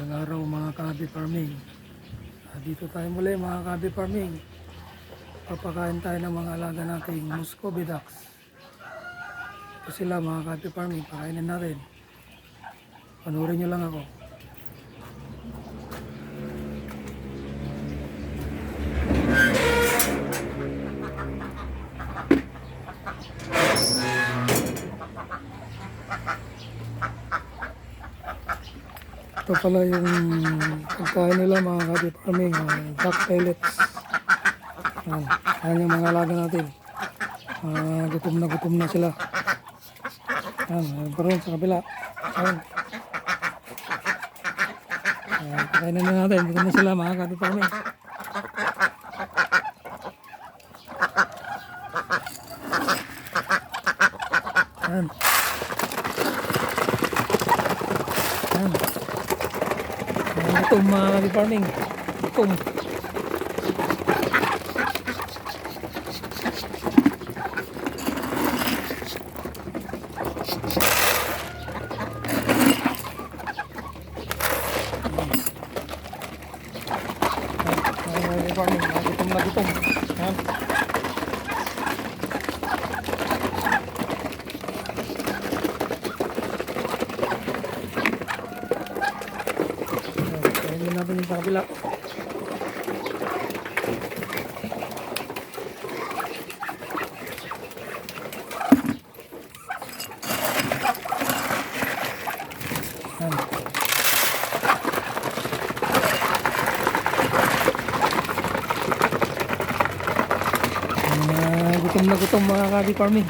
Magandang araw mga kabi farming. Ah, dito tayo muli mga kabi farming. Papakain tayo ng mga alaga nating Muscovy ducks. Ito sila mga kabi farming. Pakainin natin. Panurin nyo lang ako. Pala yung pagkain nila mga kabi farming. ah, duck pellets. Yan. Yan yung mga alaga natin. Ah, gutom na gutom na sila. Yan, meron pa rin sa kabila. Yan. Yan, pakainin na natin. Gutom na sila mga kabi farming. Yan. Yan. Yan, gutom mga kabi farming. Gutom. Yan, mga kabi farming. Yan, Gutom na gutom. Yan. Yan, Kainin natin yung sa kabila. Yan. Mga gutom mga kabi farming.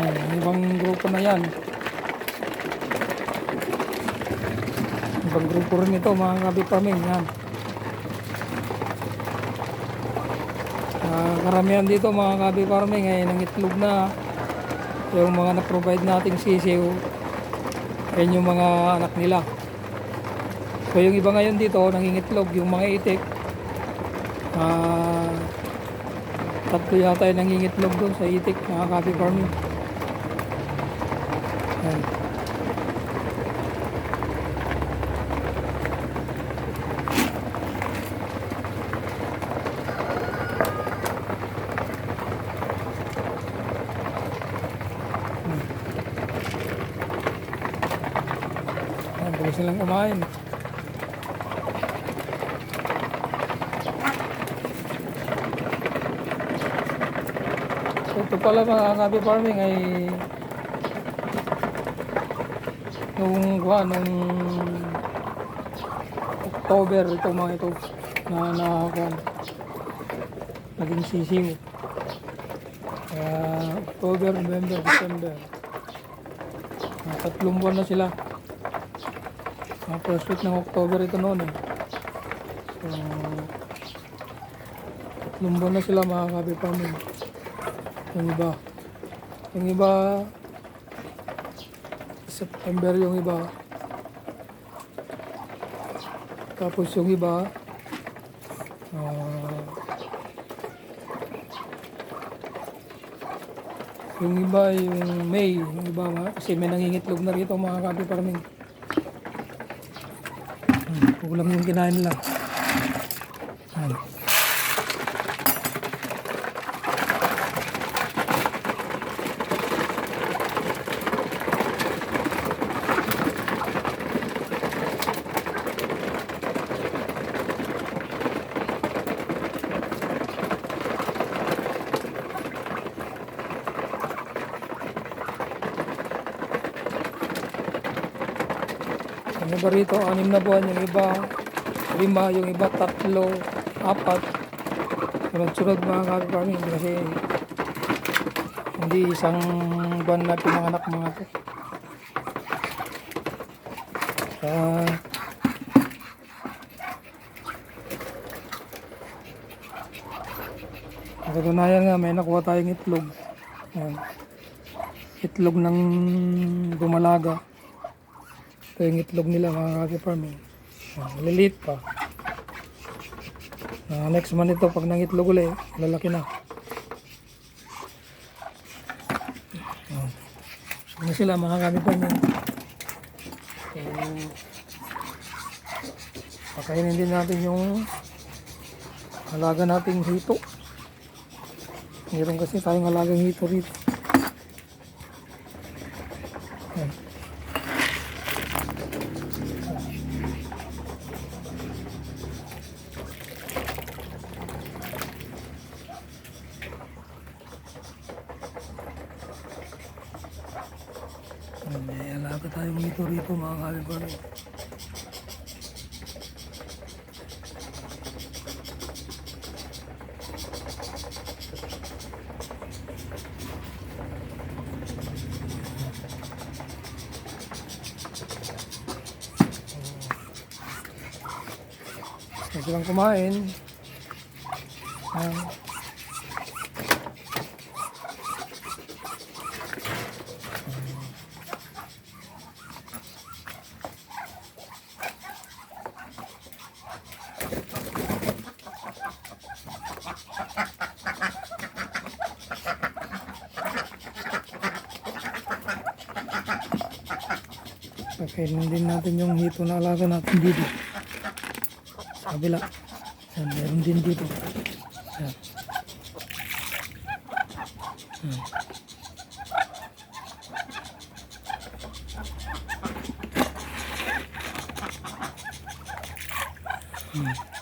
Yan, yung ibang grupo na yan. Ibang rin ito mga kabi farming. Yan. Ah, karamihan dito mga kabi farming ay nangitlog na. Yung mga na-provide nating sisiw ayun yung mga anak nila. So yung iba ngayon dito nangingitlog. Yung mga itik ah tatlo yata yung nangingitlog doon sa itik mga kabi farming. Ayan. Tuloy silang kumain. So, ito pala mga kabi farming ay nung kuha nung October ito mga ito na nakakuha naging sisiw kaya October, November, December tatlong buwan na sila mga first week ng October ito noon eh. So tatlong na sila mga kabi farming yung iba. Yung iba September yung iba. Tapos yung iba ah, yung iba yung May. Yung iba ma- kasi may nangingitlog na rito mga kabi farming kulang yung kinain nila Ayan. Yung anim na buwan, yung iba lima, yung iba tatlo, apat. Sunod-sunod mga kag-farming kasi hindi isang buwan na pinanganak mga to. Ah, Katunayan nga, may nakuha tayong itlog. Yan. Itlog ng dumalaga. Ito yung itlog nila mga kaki-farming. Ah, maliliit pa. Ah, next month ito, pag nangitlog ulit, lalaki na. Ah, so na sila mga kaki-farming. So, pakainin din natin yung alaga nating hito. Meron kasi tayong alagang hito rito. May alaga tayong hito rito mga kalibaro. Gusto silang kumain. Yan. Pakainin din natin yung hito na alaga natin dito. Sa kabila. Yan, meron din dito. Yan. Yan. Hmm.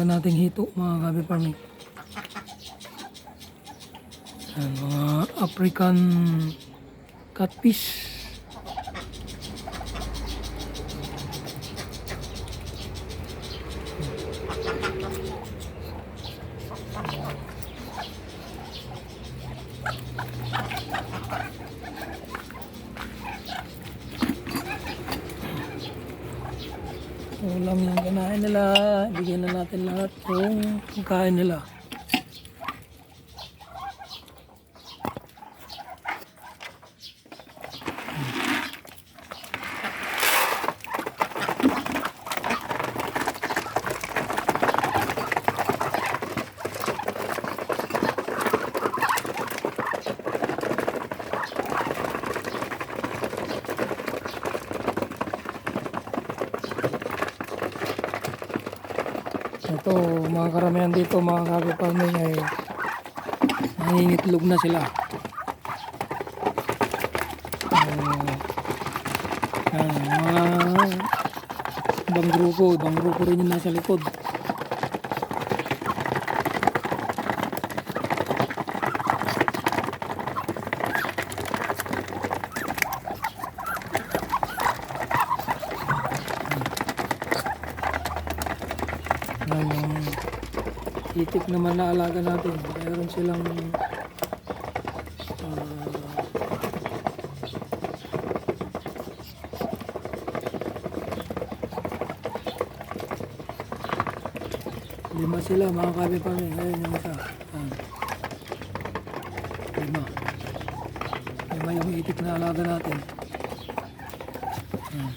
Alaga nating hito, mga gabi farming. Yan, mga African catfish. Yung kinain nila. Bigyan na natin lahat yung kain nila. Ito, mga karamihan dito, mga kapiparming ay nangingitlog na sila. Uh, mga ibang grupo, ibang grupo rin yung nasa likod. Yan yung itik naman na alaga natin. Mayroon silang ah, lima sila mga kabi pa rin. Ayun yung isa. Yan. Lima. Lima yung itik na alaga natin. Yan.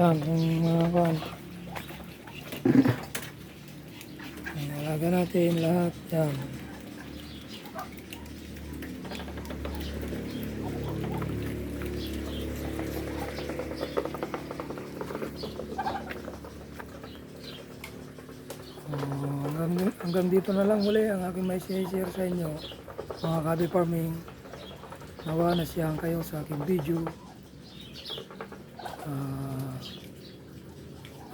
Yan, yung mga kan. Ang alaga natin lahat. Yan. Ah, hanggang, hanggang dito na lang muli ang aking may share sa inyo mga kabi farming nawa na siyang kayo sa aking video Ah,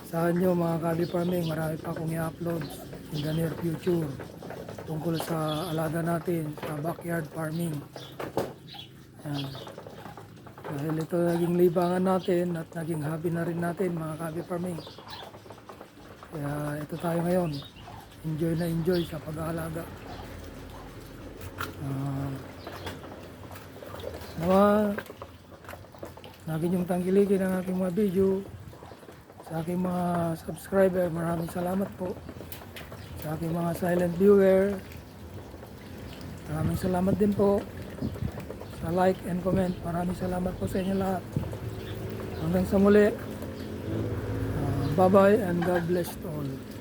Saan nyo mga kabi farming, marami pa akong i-upload in the near future tungkol sa alaga natin sa backyard farming. Yan. Dahil ito naging libangan natin at naging hobby na rin natin mga kabi farming. Kaya ito tayo ngayon. Enjoy na enjoy sa pag-aalaga. Ah, nawa, lagi niyong tangkilikin ang aking mga video. Sa aking mga subscriber, maraming salamat po. Sa aking mga silent viewer, maraming salamat din po. Sa like and comment, maraming salamat po sa inyo lahat. Hanggang sa muli, ah, bye-bye and God bless to all.